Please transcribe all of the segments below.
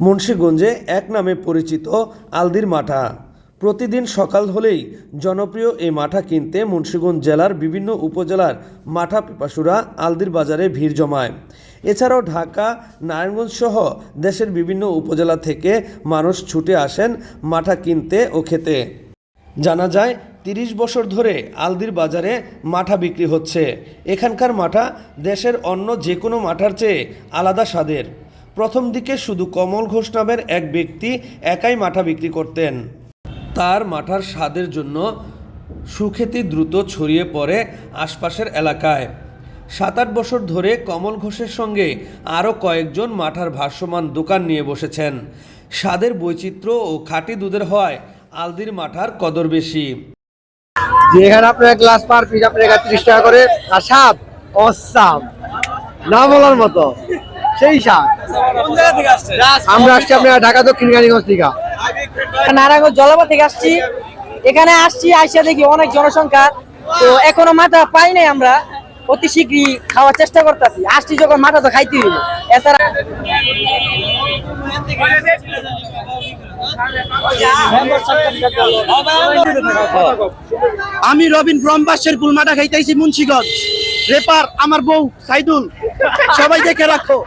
মুন্সীগঞ্জে এক নামে পরিচিত আলদির মাঠা। প্রতিদিন সকাল হলেই জনপ্রিয় এই মাঠা কিনতে মুন্সীগঞ্জ জেলার বিভিন্ন উপজেলার মাঠা পিপাসুরা আলদির বাজারে ভিড় জমায়। এছাড়াও ঢাকা, নারায়ণগঞ্জ সহ দেশের বিভিন্ন উপজেলা থেকে মানুষ ছুটে আসেন মাঠা কিনতে ও খেতে। জানা যায়, তিরিশ বছর ধরে আলদির বাজারে মাঠা বিক্রি হচ্ছে। এখানকার মাঠা দেশের অন্য যে কোনো মাঠার চেয়ে আলাদা স্বাদের। প্রথম দিকে শুধু কমল ঘোষ নামের এক ব্যক্তি একাই মাঠা বিক্রি করতেন। তার মাঠার স্বাদের জন্য সুখ্যাতি দ্রুত ছড়িয়ে পড়ে আশপাশের এলাকায়। সাত আট বছর ধরে কমল ঘোষের সঙ্গে আরও কয়েকজন মাঠার ভাষ্যমান দোকান নিয়ে বসেছেন। স্বাদের বৈচিত্র্য ও খাঁটি দুধের হয় আলদির মাঠার কদর বেশি। যে এখানে আপনার গ্লাস পার পিস আপনার ত্রিশ টাকা করে। আর সাপ অসাম। না বলার মতো। সেই সাপ আমরা আসছি আপনার ঢাকা দক্ষিণ কালীগঞ্জ থেকে। নারায়ণগঞ্জ জলাবা থেকে আসছি। এখানে আসছি আইসা দেখি অনেক জনসংখ্যা। তো এখনও মাথা পাই নাই আমরা। অতি শীঘ্রই খাওয়ার চেষ্টা করতেছি। আসছি যখন মাথা তো খাইতে হইব। এছাড়া আমি রবিন ফ্রম বাসের পুলমাটা খাইতেছি মুন্সিগঞ্জ। রেপার আমার বউ সাইদুল। সবাই দেখে রাখো।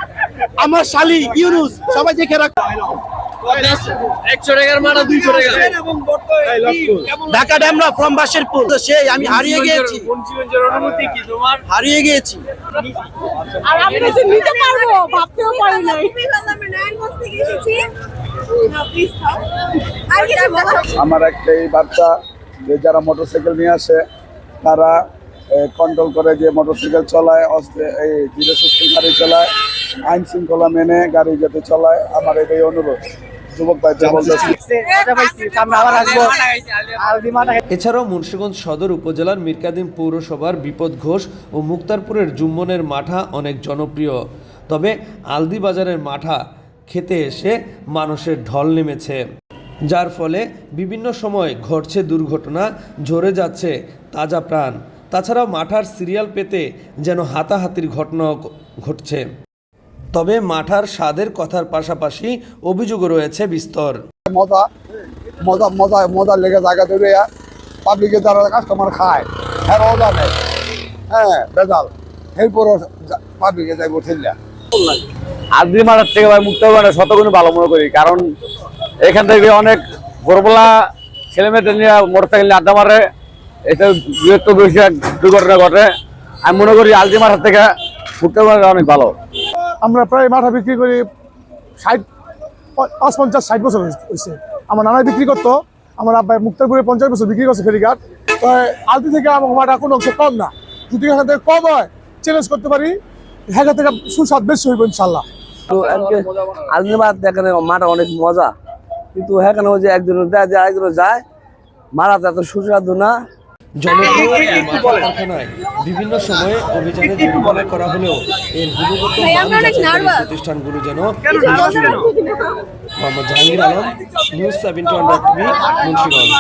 আমার শালি ইউনুস সবাই দেখে রাখো। ঢাকা ড্যামরা ফ্রম বাসেরপুর। তো সেই আমি হারিয়ে গিয়েছি। হারিয়ে গিয়েছি। আর আমি কিছু নিতে পারব ভাবতেও পারি নাই। আর কিছু আমার একটাই বার্তা যে যারা মোটরসাইকেল নিয়ে আসে তারা কন্ট্রোল করে যে মোটরসাইকেল চলায় অস্ত্রে এই ধীরে সুস্থ গাড়ি চালায় আইন শৃঙ্খলা মেনে গাড়ি যাতে চলায় আমার এটাই অনুরোধ। এছাড়াও মুন্সিগঞ্জ সদর উপজেলার মিরকাদিম পৌরসভার বিপদ ঘোষ ও মুক্তারপুরের জুম্মনের মাঠা অনেক জনপ্রিয়। তবে আলদি বাজারের মাঠা খেতে এসে মানুষের ঢল নেমেছে। যার ফলে বিভিন্ন সময় ঘটছে দুর্ঘটনা ঝরে যাচ্ছে তাজা প্রাণ। তাছাড়াও মাঠার সিরিয়াল পেতে যেন হাতাহাতির ঘটনাও ঘটছে। তবে মাঠার স্বাদের কথার পাশাপাশি অভিযোগ রয়েছে বিস্তর। মজা মজা মজা মজা লেগে জায়গা ধরে পাবলিকে যারা কাস্টমার খায় হ্যাঁ মজা নেই হ্যাঁ বেজাল এরপরও পাবলিকে যাইব ঠেললা আদ্রি মারার থেকে ভাই মুক্ত মানে শতগুণ ভালো মনে করি। কারণ এখান থেকে অনেক ভোরবেলা ছেলে মেয়েদের নিয়ে মোটর সাইকেল নিয়ে আড্ডা মারে। এটা বৃহত্তর বেশি দুর্ঘটনা ঘটে। আমি মনে করি আলজি মারার থেকে মুক্ত অনেক ভালো। আমরা প্রায় মাথা বিক্রি করি ষাট পাঁচ, পঞ্চাশ, ষাট বছর হয়েছে আমার নানাই বিক্রি করতো, আমার আব্বাই মুক্তারপুরে পঞ্চাশ বছর বিক্রি করছে ফেরিঘাট। তো আলতি থেকে আমার মাটা কোনো অংশ কম না। যদি এখান থেকে কম হয় চ্যালেঞ্জ করতে পারি হ্যাঁ থেকে সুস্বাদ বেশি হইব ইনশাল্লাহ। তো আলমিবাদ এখানে মাঠা অনেক মজা। কিন্তু এখানে যে একজন দেয় যে আরেকজন যায় এত সুস্বাদু না। বিভিন্ন সময়ে অভিযানে জরিমানা করা হলেও এর গুণগত মান। প্রতিষ্ঠানগুলো যেন Mohammad Jahangir Alam news seventy one Munshiganj.